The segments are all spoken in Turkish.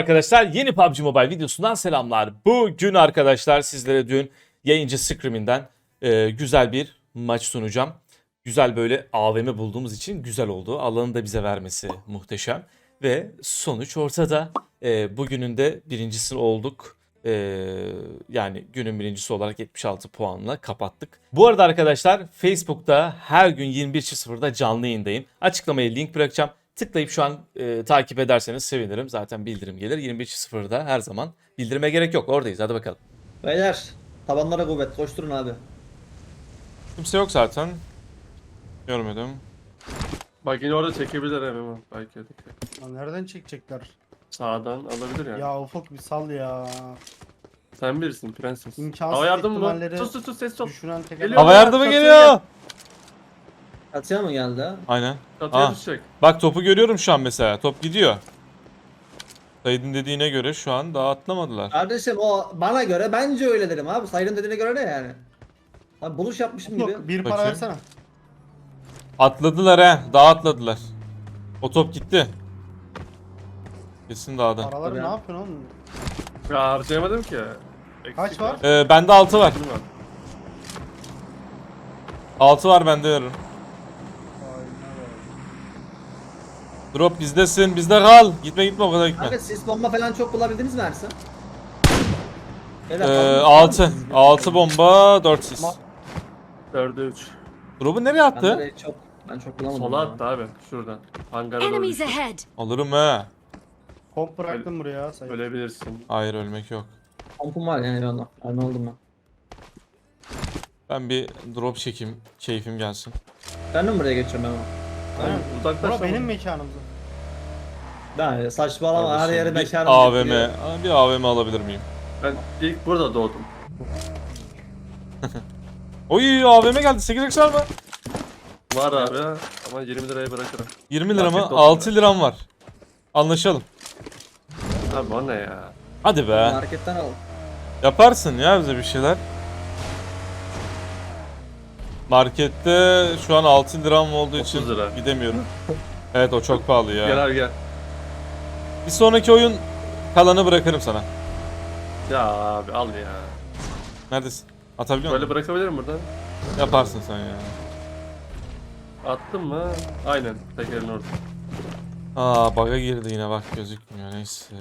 arkadaşlar. Yeni PUBG Mobile videosundan selamlar. Bugün arkadaşlar sizlere dün yayıncı Scream'inden e, güzel bir maç sunacağım. Güzel böyle AVM bulduğumuz için güzel oldu. Alanı da bize vermesi muhteşem. Ve sonuç ortada. E, bugünün de birincisi olduk. E, yani günün birincisi olarak 76 puanla kapattık. Bu arada arkadaşlar Facebook'ta her gün 21.00'da canlı yayındayım. Açıklamaya link bırakacağım. Tıklayıp şu an e, takip ederseniz sevinirim. Zaten bildirim gelir. 21.00'da her zaman. Bildirime gerek yok. Oradayız. Hadi bakalım. Beyler tabanlara kuvvet koşturun abi. Kimse yok zaten. Görmedim. Bak yine orada çekebilir hem belki de. Lan nereden çekecekler? Sağdan alabilir yani. Ya ufuk bir sal ya. Sen birisin prenses. İmkansız Hava yardımı mı? ihtimalleri Sus sus sus ses ol. Düşüren teker. Geliyor. Hava yardımı geliyor. Kaçıya mı geldi ha? Aynen. Çatıya Aa. düşecek. Bak topu görüyorum şu an mesela. Top gidiyor. Said'in dediğine göre şu an daha atlamadılar. Kardeşim o bana göre bence öyle dedim abi. Sayrın dediğine göre ne yani? Abi buluş yapmışım gibi. Bir para Bakayım. versene. Atladılar he. Daha atladılar. O top gitti. Kesin dağda. Paraları Tabii ne ya. yapıyorsun oğlum? Ya harcayamadım ki. Eksik Kaç var? Ee, bende 6 var. Benim var. 6 var bende veririm. Drop bizdesin. Bizde kal. Gitme gitme o kadar gitme. Kanka sis bomba falan çok bulabildiniz mi Ersin? Beyler, Ee, mı 6. siz? 6 bomba 4 sis. Ma- Dörde üç. Drop'u nereye Ben attı? de çok ben çok bulamadım. Sola ya. attı abi. Şuradan. Hangara doğru Enemies düştü. ahead! Alırım he. Komp bıraktım buraya. Sayın. Ölebilirsin. Hayır ölmek yok. Kompum var yani eyvallah. Arma oldum ben. Ben bir drop çekeyim. Keyfim gelsin. Ben de mi buraya geçiyorum ben? Aynen. Uzaklaş Bura benim mekanımdı. Ben saçmalama her Kardeşim, yere bir mekanım. AVM. Aa, Bir AVM alabilir miyim? Ben ilk burada doğdum. Oy AVM geldi. 8x var mı? Var abi ama 20 liraya bırakırım. 20 lira mı? Markette olsun 6 liram var. Anlaşalım. Abi o ne ya? Hadi be. Marketten al. Yaparsın ya bize bir şeyler. Markette şu an 6 liram olduğu 30 için lira. gidemiyorum. Evet o çok pahalı ya. Gel abi gel. Bir sonraki oyun kalanı bırakırım sana. Ya abi al ya. Neredesin? Atabiliyor Böyle musun? bırakabilirim buradan. Yaparsın sen ya. Attın mı? Aynen. Tekerin orada. Aa bug'a girdi yine bak gözükmüyor neyse.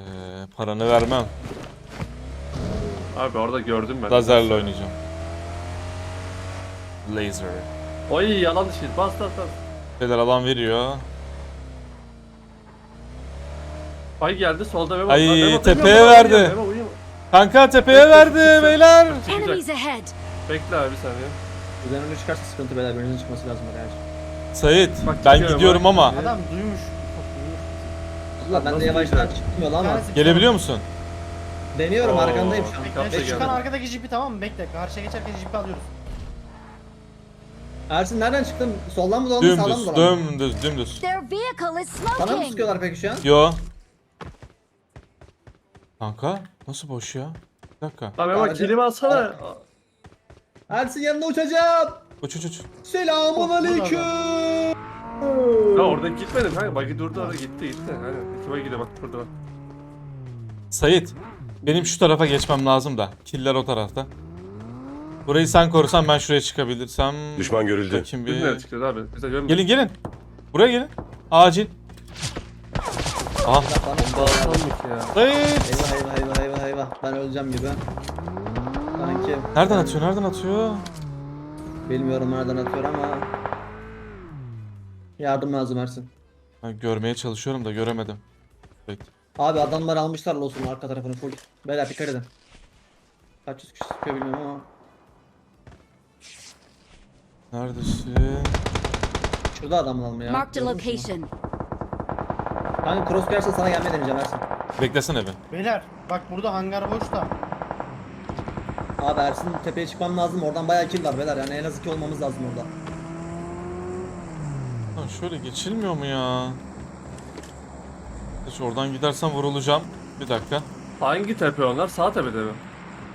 Paranı vermem. Abi orada gördüm ben. Lazerle oynayacağım. Laser. Oy yalan dışı. Bas bas bas. Şeyler alan veriyor. Ay geldi solda Memo. Ay, tepeye verdi. Memo, uyuyor. Kanka tepeye Bekle, verdi çıksın. beyler. Çıkacak. Enemies ahead! Bekle abi bir saniye. Üzerine önüne çıkarsa sıkıntı beyler. Birinizin çıkması lazım arkadaşlar. Sait Bak, ben gidiyorum bak. ama Adam duymuş. Allah ben Nasıl de yavaştan duyacak? çıkmıyor lan ama. Gelebiliyor musun? Deniyorum Oo. arkandayım şu an. Bekle. Bekle Kapsa çıkan geldi. arkadaki jipi tamam mı? Bekle. Karşıya geçerken jipi alıyoruz. Ersin nereden çıktın? Soldan mı dolandın sağdan mı Dümdüz, dolandın? dümdüz, dümdüz. Their vehicle is Bana mı smoking! sıkıyorlar peki şu an? Yo. Kanka nasıl boş ya? Bir dakika. Lan Memo Abi- kilimi alsana. Ersin yanına uçacağım. Uç uç uç. Selamun aleyküm. Ya orada gitmedim kanka. Bagi durdu orada gitti gitti. Aynen. İki bagi gidiyor bak burada bak. Sait. Benim şu tarafa geçmem lazım da. Killer o tarafta. Burayı sen korusan ben şuraya çıkabilirsem. Düşman görüldü. Bakayım Biz nereye bir. çıkacağız abi? Bize görmüyor. Gelin gelin. Buraya gelin. Acil. Aha. Balkonluk ya. Sait. Eyvah eyvah eyvah eyvah eyvah. Ben öleceğim gibi. Sanki Nereden atıyor? Nereden atıyor? bilmiyorum nereden atıyor ama. Yardım lazım Ersin. Ben görmeye çalışıyorum da göremedim. Abi adamlar almışlar olsun arka tarafını full. Beyler dikkat edin. Kaç yüz kişi sıkıyor bilmiyorum ama. Neredesin? Şurada adam almıyor ya. Marked a location. Kanka cross gelirse sana gelmeye deneyeceğim Ersin. Beklesene be. Beyler bak burada hangar boş da. Abi Ersin tepeye çıkmam lazım. Oradan bayağı kill var beyler. Yani en az iki olmamız lazım orada. Lan şöyle geçilmiyor mu ya? Hiç oradan gidersem vurulacağım. Bir dakika. Hangi tepe onlar? Sağ tepede mi?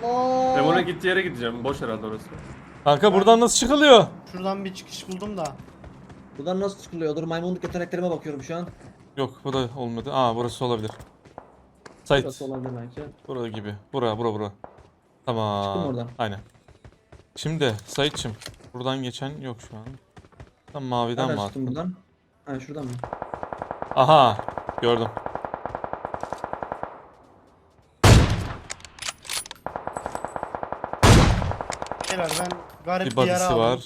Aa! Memo'ya gittiği yere gideceğim. Boş herhalde orası. Kanka buradan nasıl çıkılıyor? Şuradan bir çıkış buldum da. Buradan nasıl çıkılıyor? Dur maymunluk yeteneklerime bakıyorum şu an. Yok bu da olmadı. Aa burası olabilir. Sait. Burası olabilir belki. Burada gibi. Bura bura bura. Tamam. Çıktım oradan. Aynen. Şimdi Saitçim buradan geçen yok şu an. Tam maviden Nereden mi çıktım attın? buradan? Ha şuradan mı? Aha gördüm. Beyler ben garip Bir bir, body'si aldım. var.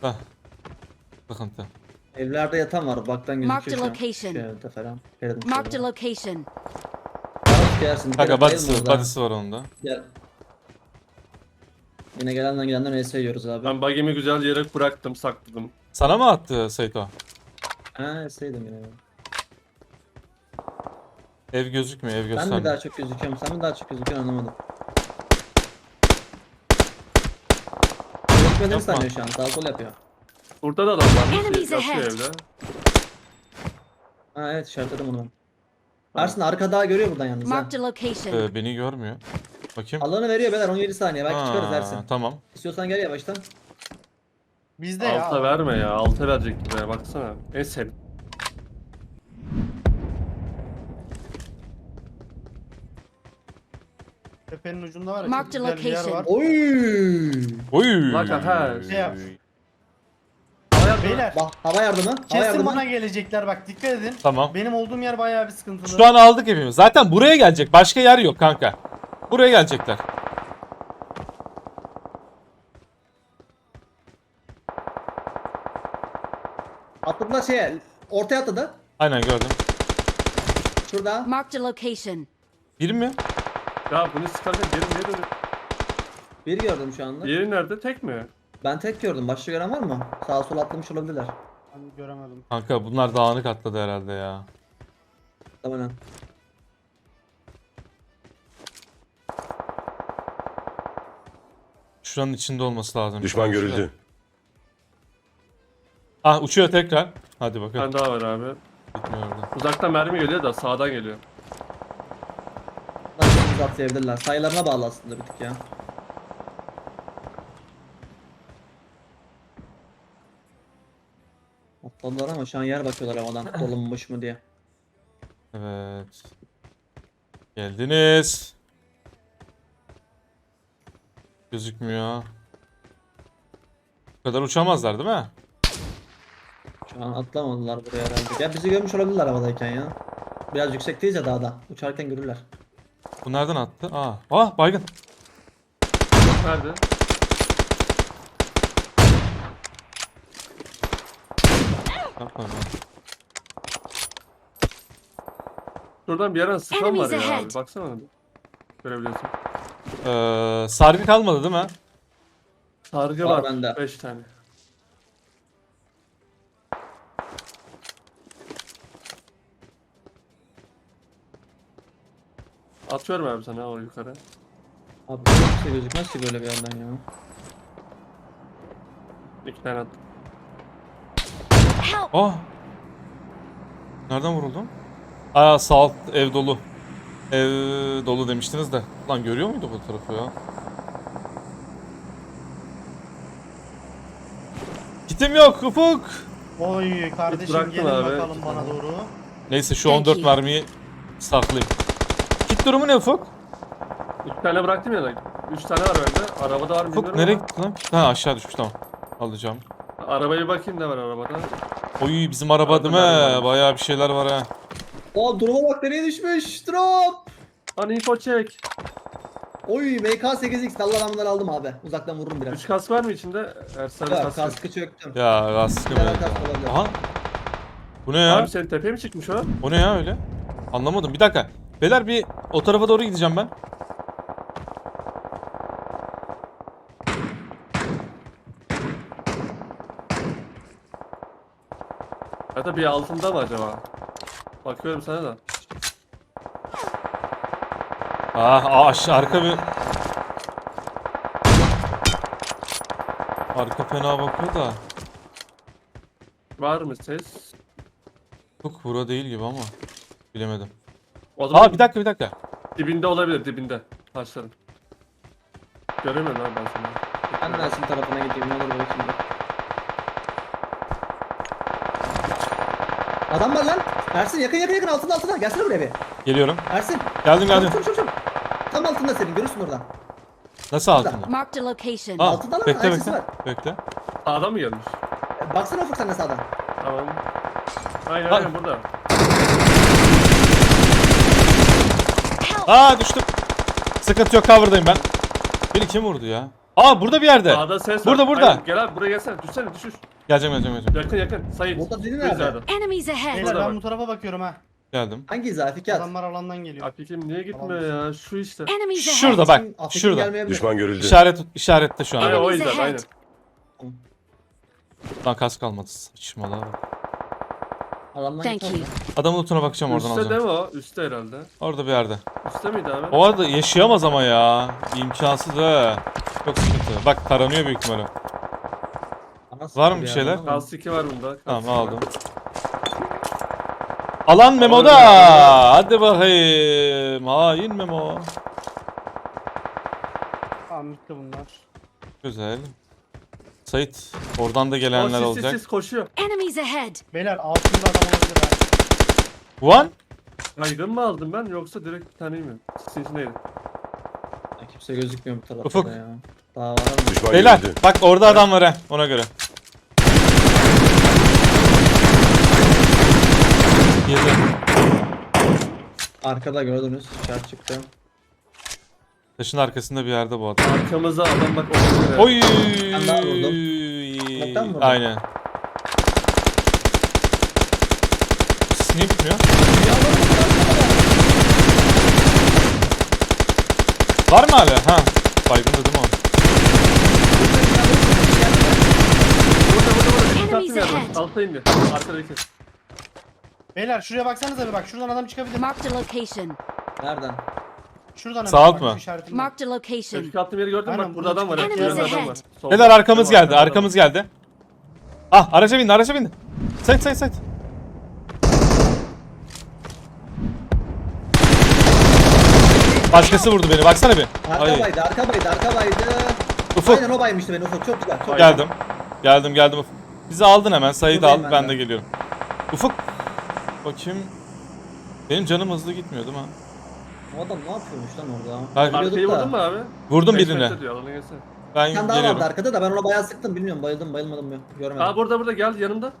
Heh. Sıkıntı. Evlerde yatan var. Baktan gözüküyor şu an. location. Şu evde falan. A şöyle. location. Araç gelsin. Kanka orada. body'si var onun da. Gel. Yine gelenden gidenden ES yiyoruz abi. Ben bagimi güzel yere bıraktım, sakladım. Sana mı attı Sait o? Ha ES'ydim yine. Ev gözükmüyor ev Ben mi göstermiyor. daha çok gözüküyorum? Sen mi daha çok gözüküyorsun anlamadım. Gözükmediğini Yapma. sanıyor şu an. Sağ sol yapıyor. Burada da adam var. Enemies Yatıyor ahead. evde. Ha evet işaretledim onu ben. Ersin arka daha görüyor buradan yalnız ha. Marked a location. Ee, beni görmüyor. Bakayım. Alanı veriyor beyler 17 saniye. Belki çıkarız Ha, Ersin. Tamam. İstiyorsan gel yavaştan. Bizde ya. Alta verme ya. Alta verecek gibi. Baksana. En Tepenin ucunda var ya. Çok güzel bir yer location. var. Oy! Oy. Bak, ha. Şey yap. Beyler. Bak hava yardımı. Hava Kesin yardımı. bana gelecekler bak dikkat edin. Tamam. Benim olduğum yer bayağı bir sıkıntılı. Şu an aldık hepimiz. Zaten buraya gelecek. Başka yer yok kanka. Buraya gelecekler. Atladılar şeye. Ortaya atladı. Aynen gördüm. Şurada. Marked a location. Bir mi? Ya bunu sıkarken geri niye dönüyor? Bir gördüm şu anda. Diğeri nerede? Tek mi? Ben tek gördüm. Başka gören var mı? Sağa sola atlamış olabilirler. Ben göremedim. Kanka bunlar dağınık atladı herhalde ya. Tamamen. Şuranın içinde olması lazım. Düşman görüldü. Ah uçuyor tekrar. Hadi Bir bakalım. tane daha var abi. Gitmiyor orada. Uzaktan mermi geliyor da sağdan geliyor. Hız atlayabilirler. Sayılarına bağlı aslında bir tık ya. Atladılar ama şu an yer bakıyorlar havadan dolunmuş mu diye. Evet. Geldiniz. Gözükmüyor. Bu kadar uçamazlar değil mi? Şu an atlamadılar buraya herhalde. Ya bizi görmüş olabilirler havadayken ya. Biraz yüksekteyiz ya dağda. Uçarken görürler. Bu nereden attı? Aa, ah baygın. Nerede? Yapma be. Şuradan bir yerden sıkan var Enemies ya ahead. abi. Baksana bir. Görebiliyorsun. Ee, sargı kalmadı değil mi? Sargı Var var. bende. 5 tane. Atıyorum abi sana o yukarı. Abi hiçbir şey gözükmez ki böyle bir yerden ya. İki tane attım. Ah. Nereden vuruldum? Aa sağ alt ev dolu. Ev dolu demiştiniz de. Lan görüyor muydu bu tarafı ya? Kitim yok Ufuk. Oy kardeşim bıraktım gelin abi. bakalım bana doğru. Neyse şu Thank 14 you. mermiyi saklayayım. Durumu ne Ufuk? İki tane bıraktım ya da. Üç tane var bende. Arabada var mı Ufuk bilmiyorum nereye ama. gitti lan? Ha aşağı düşmüş tamam. Alacağım. Arabaya bakayım ne var arabada. Oy bizim araba değil mi? Arabada var. Bayağı bir şeyler var ha. O duruma bak nereye düşmüş. Drop. Hani info çek. Oy MK8X Allah ben bunları aldım abi. Uzaktan vururum biraz. 3 kas var mı içinde? Ersan Yok kas. kaskı çöktüm. Ya rastgele. Bir tane olabilir. Aha. Bu ne ya? Abi senin tepeye mi çıkmış o? O ne ya öyle? Anlamadım. Bir dakika. Beyler bir o tarafa doğru gideceğim ben. Da bir altında mı acaba? Bakıyorum sana da. Ah, ah aşağı arka bir... Arka fena bakıyor da. Var mı ses? Çok bura değil gibi ama. Bilemedim. O zaman Aa bir dakika bir dakika. dibinde olabilir dibinde. Taşların. Göremiyorum abi ben seni. Ben de Ersin tarafına gideyim ne olur böyle şimdi. Adam var lan. Ersin yakın yakın yakın altında altında. Gelsene buraya bir. Geliyorum. Ersin. Geldim geldim. Çabuk, çabuk, çabuk. Tam altında senin görürsün oradan. Nasıl altında? Marked a location. Aa, Altında lan, bekle ayaksız bekle. var. Bekle. Sağdan mı gelmiş? Baksana Ufuk sen de sağdan. Tamam. Aynen Ay. aynen burada. Aa düştüm. Sıkıntı yok cover'dayım ben. Beni kim vurdu ya? Aa burada bir yerde. Sağda ses var. Burada, burada. Aynen, Gel abi buraya gelsene. Düşsene düşüş. Geleceğim geleceğim geleceğim. Yakın yakın. Sayın. Burada dedin Bu nerede? Enemies ahead. Beyler Burada ben bak. bu tarafa bakıyorum ha. Geldim. Hangi izah Fikret? Adamlar alandan geliyor. Afikim niye gitmiyor ya? Şu işte. Enemies ahead. Şurada bak. Afrika Şurada. gelmeyebilir. Düşman görüldü. İşaret işarette şu an. Aynen o ahead. aynen. Lan kas kalmadı. Saçmalama. bak. Adamdan Thank you. Adamın lootuna bakacağım oradan Üstte alacağım. mi o? Üstte herhalde. Orada bir yerde. Üstte miydi abi? O arada yaşayamaz ama ya. İmkansız ha. Çok sıkıntı. Bak taranıyor büyük ihtimalle. Anasını Var mı bir şeyler? ama. Kalsı 2 var bunda. Tamam Kalsı aldım. var. Alan Memo'da. Hadi bakayım. Hain Memo. Tamam bitti bunlar. Güzel. Sait oradan da O gelenler sis, olacak. sis sis koşuyor. Enemies ahead. Beyler altında adam olabilir ha. One. Baygın mı aldım ben yoksa direkt bir tane mi? Sisin içindeydi. Ya Kimse gözükmüyor bu tarafta Ufuk. da ya. Daha var ama. Düşman Beyler görüldü. bak orada adam var ha ona göre. Girdi. Arkada gördünüz. Şart çıktı. Taşın arkasında bir yerde bu adam. Arkamıza adam bak olabilir. Oy. Ben daha vurdum. Uzaktan mı vurdun? Aynen. Niye bitmiyor? Var mı hala? Ha. Baygın dedim ama. Burada burada burada. İki Enemies katlı bir ahead. adam. Altta indi. Arkadaki. Beyler şuraya baksanıza bir bak şuradan adam çıkabilir. Marked a location. Nereden? Şuradan Sağ alt mı? Marked a location. Öteki attığım yeri gördün mü? Aynen, Bak burada adam var. Enemies Enemies adam ahead. var. Solda. Beyler arkamız Tamam, geldi. Arkamız geldi. Ah araca bindi araca bindi. Sayt sayt sayt. Başkası vurdu beni baksana bir. Arka Ay, baydı, arka baydı, arka baydı. Ufuk Aynen o baymıştı beni Ufuk. Çok güzel. Çok geldim. Geldim geldim Ufuk. Bizi aldın hemen sayıyı da al Buradayım ben ben de. de geliyorum. Ufuk. Bakayım. Benim canım hızlı gitmiyor değil mi? O adam ne yapıyormuş lan orada? Biliyorduk Arkayı da. vurdun mu abi? Vurdum Beş birine. metre diyor, alana gelsene. Ben Bir tane daha geliyorum. vardı arkada da ben ona bayağı sıktım bilmiyorum bayıldım bayılmadım mı görmedim. Aa burada burada gel yanımda.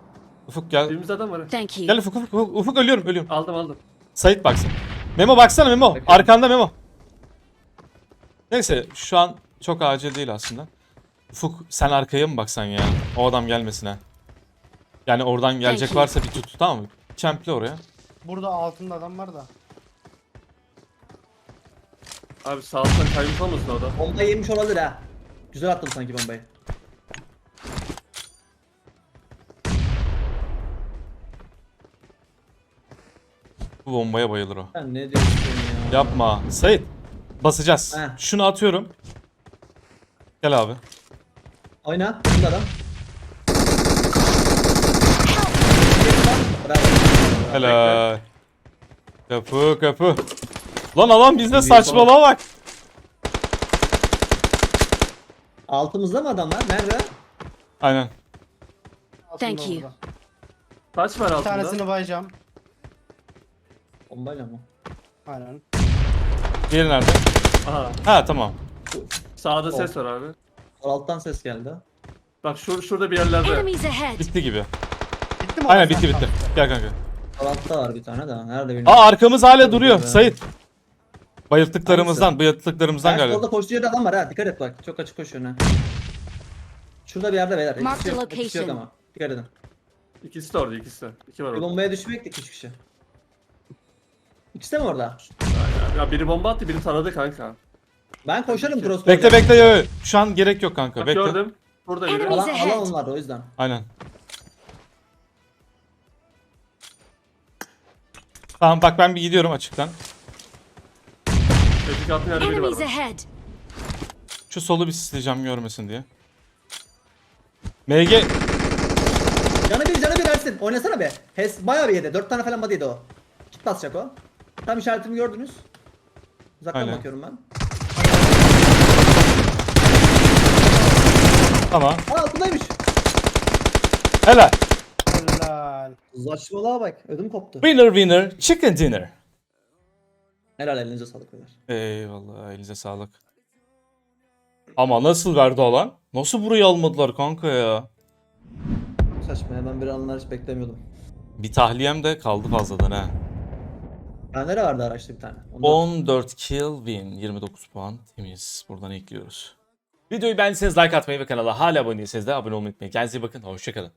Ufuk gel. Dibimizde adam var. ha. Thank you. Gel Ufuk Ufuk Ufuk, Ufuk ölüyorum ölüyorum. Aldım aldım. Sait baksın. Memo baksana Memo. Bakıyorum. Arkanda Memo. Neyse şu an çok acil değil aslında. Ufuk sen arkaya mı baksan ya? O adam gelmesin ha. Yani oradan gelecek you. varsa bir tut tamam mı? Kemple oraya. Burada altında adam var da. Abi sağ alttan kaymış olmasın o da. Bomba yemiş olabilir ha. Güzel attım sanki bombayı. Bu bombaya bayılır o. Sen ne diyorsun ya? Yapma. Sait. Basacağız. Heh. Şunu atıyorum. Gel abi. Oyna. Bunda adam. Bravo. Helal. Kapı kapı. Lan alan bizde saçmalama bak. Altımızda mı adamlar? Nerede? Aynen. Thank you. Taş var Bir altında. tanesini bayacağım. Bombayla mı? Aynen. Diğeri nerede? Aha. Ha tamam. Sağda ses var abi. Sol alttan ses geldi. Bak şur şurada bir yerlerde. Enemies ahead. Bitti gibi. Bitti mi? Aynen orası? bitti bitti. Gel kanka. Sol altta var bir tane de. Nerede bilmiyorum. Aa arkamız hala duruyor. Sait. Bayılttıklarımızdan, bayılttıklarımızdan galiba. solda koştuğu yerde adam var ha. Dikkat et bak. Çok açık koşuyor ha. Şurada bir yerde beyler. Mark İkisi the yok, ikisi yok location. ama. Dikkat edin. İkisi de orada ikisi de. İki var Bir orada. bombaya düşmek de iki üç kişi. İkisi de mi orada? Ya biri bomba attı biri taradı kanka. Ben koşarım cross. Bekle bekle. yo, yo. Şu an gerek yok kanka. Bak Bekle. gördüm. Burada biri. Alan, alan onlar o yüzden. Aynen. Tamam bak ben bir gidiyorum açıktan. Attığın yerde biri var. Enemies bak. ahead. Şu solu bir sisleyeceğim görmesin diye. MG Canı bir canı bir versin. Oynasana be. Hes bayağı bir yedi. Dört tane falan body yedi o. Kit basacak o. Tam işaretimi gördünüz. Uzaktan Aynen. bakıyorum ben. tamam. Aa altındaymış. Helal. Helal. Saçmalığa bak. Ödüm koptu. Winner winner chicken dinner. Helal elinize sağlık beyler. Eyvallah elinize sağlık. Ama nasıl verdi alan? Nasıl burayı almadılar kanka ya? Saçma hemen bir anlar hiç beklemiyordum. Bir tahliyem de kaldı fazladan ha. Bende de vardı araçta bir tane. Onu da- 14 kill win 29 puan temiz. Buradan ekliyoruz. Videoyu beğendiyseniz like atmayı ve kanala hala abone değilseniz de abone olmayı unutmayın. Kendinize iyi bakın. Hoşçakalın.